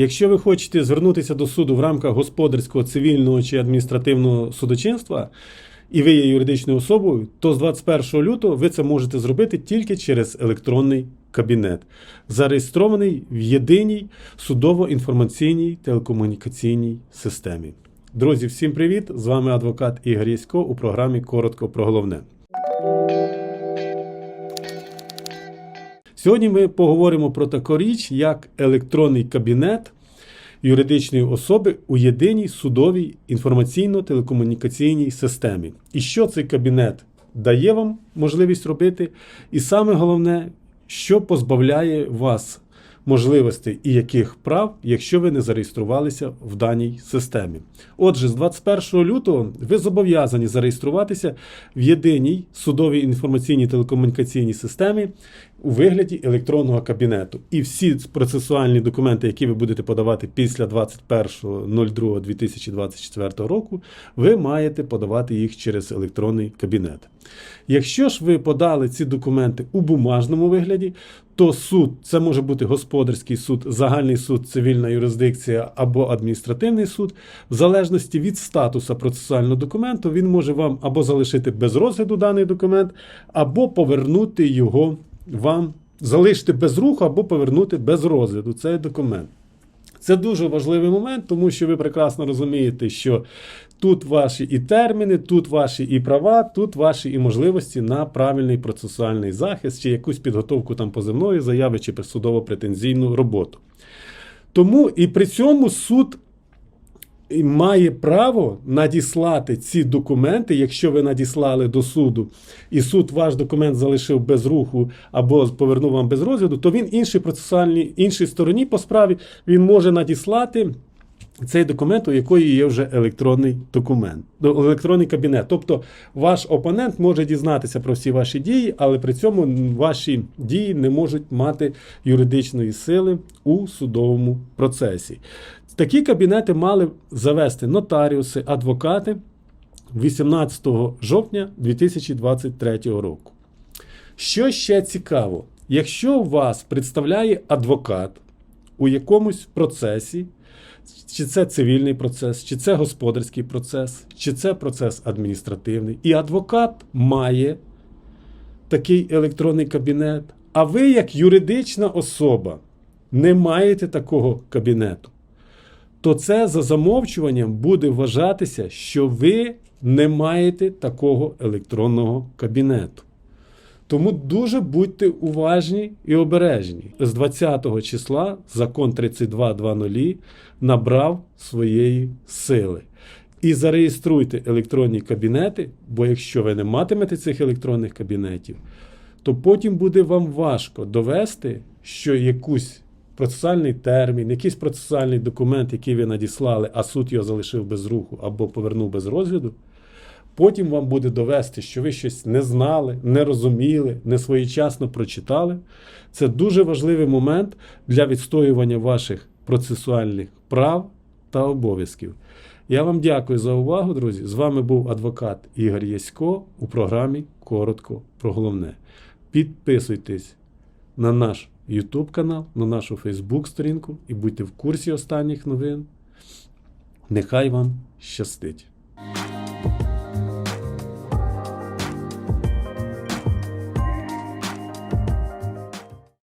Якщо ви хочете звернутися до суду в рамках господарського, цивільного чи адміністративного судочинства, і ви є юридичною особою, то з 21 лютого ви це можете зробити тільки через електронний кабінет, зареєстрований в єдиній судово-інформаційній телекомунікаційній системі. Друзі, всім привіт! З вами адвокат Ігор Ясько у програмі Коротко про головне. Сьогодні ми поговоримо про таку річ, як електронний кабінет юридичної особи у єдиній судовій інформаційно-телекомунікаційній системі. І що цей кабінет дає вам можливість робити, і саме головне, що позбавляє вас можливостей і яких прав, якщо ви не зареєструвалися в даній системі. Отже, з 21 лютого ви зобов'язані зареєструватися в єдиній судовій інформаційній телекомунікаційній системі у вигляді електронного кабінету. І всі процесуальні документи, які ви будете подавати після 21.02.2024 року, ви маєте подавати їх через електронний кабінет. Якщо ж ви подали ці документи у бумажному вигляді, то суд це може бути господарський суд, загальний суд, цивільна юрисдикція або адміністративний суд, в залежності від статусу процесуального документу, він може вам або залишити без розгляду даний документ, або повернути його вам, залишити без руху, або повернути без розгляду цей документ. Це дуже важливий момент, тому що ви прекрасно розумієте, що тут ваші і терміни, тут ваші і права, тут ваші і можливості на правильний процесуальний захист чи якусь підготовку там позивної заяви чи судово-претензійну роботу. Тому і при цьому суд має право надіслати ці документи, якщо ви надіслали до суду, і суд ваш документ залишив без руху або повернув вам без розгляду, то він іншій процесуальній іншій стороні по справі він може надіслати. Цей документ, у якої є вже електронний документ, електронний кабінет. Тобто ваш опонент може дізнатися про всі ваші дії, але при цьому ваші дії не можуть мати юридичної сили у судовому процесі. Такі кабінети мали завести нотаріуси, адвокати 18 жовтня 2023 року. Що ще цікаво, якщо вас представляє адвокат у якомусь процесі, чи це цивільний процес, чи це господарський процес, чи це процес адміністративний, і адвокат має такий електронний кабінет, а ви, як юридична особа, не маєте такого кабінету. То це за замовчуванням буде вважатися, що ви не маєте такого електронного кабінету. Тому дуже будьте уважні і обережні. З 20 числа закон 32.2.0 набрав своєї сили. І зареєструйте електронні кабінети, бо якщо ви не матимете цих електронних кабінетів, то потім буде вам важко довести, що якусь процесуальний термін, якийсь процесуальний документ, який ви надіслали, а суд його залишив без руху або повернув без розгляду. Потім вам буде довести, що ви щось не знали, не розуміли, не своєчасно прочитали. Це дуже важливий момент для відстоювання ваших процесуальних прав та обов'язків. Я вам дякую за увагу, друзі. З вами був адвокат Ігор Ясько у програмі Коротко про головне. Підписуйтесь на наш YouTube канал, на нашу Facebook сторінку і будьте в курсі останніх новин. Нехай вам щастить!